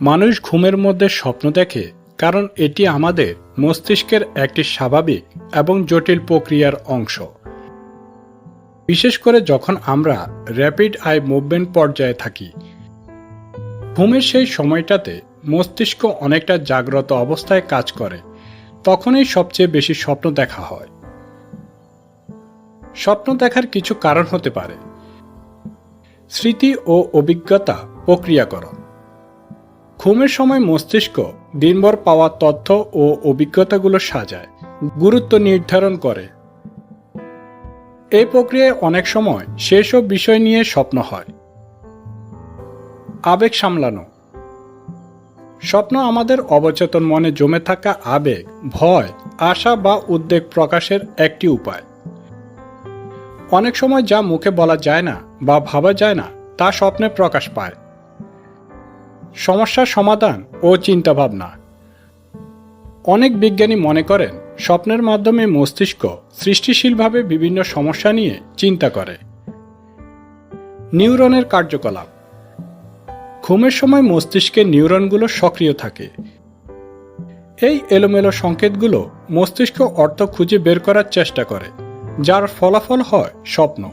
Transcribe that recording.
মানুষ ঘুমের মধ্যে স্বপ্ন দেখে, কারণ এটি আমাদের মস্তিষ্কের একটি স্বাভাবিক এবং জটিল প্রক্রিয়ার অংশ। বিশেষ করে যখন আমরা র্যাপিড আই মুভমেন্ট পর্যায়ে থাকি। ঘুমের সেই সময়টাতে মস্তিষ্ক অনেকটা জাগ্রত অবস্থায় কাজ করে, তখনই সবচেয়ে বেশি স্বপ্ন দেখা হয়। স্বপ্ন দেখার কিছু কারণ হতে পারে। স্মৃতি ও অভিজ্ঞতা প্রক্রিয়াকরণ। ঘুমের সময় মস্তিষ্ক দিনভর পাওয়া তথ্য ও অভিজ্ঞতাগুলো সাজায়, গুরুত্ব নির্ধারণ করে। এই প্রক্রিয়ায় অনেক সময় সেসব বিষয় নিয়ে স্বপ্ন হয়। আবেগ সামলানো। স্বপ্ন আমাদের অবচেতন মনে জমে থাকা আবেগ, ভয়, আশা বা উদ্বেগ প্রকাশের একটি উপায়। অনেক সময় যা মুখে বলা যায় না বা ভাবা যায় না, তা স্বপ্নে প্রকাশ পায়। সমস্যার সমাধান ও চিন্তাভাবনা। অনেক বিজ্ঞানী মনে করেন, স্বপ্নের মাধ্যমে মস্তিষ্ক সৃষ্টিশীলভাবে বিভিন্ন সমস্যা নিয়ে চিন্তা করে। নিউরনের কার্যকলাপ। ঘুমের সময় মস্তিষ্কে নিউরনগুলো সক্রিয় থাকে। এই এলোমেলো সংকেতগুলো মস্তিষ্ক অর্থ খুঁজে বের করার চেষ্টা করে, যার ফলাফল হয় স্বপ্ন।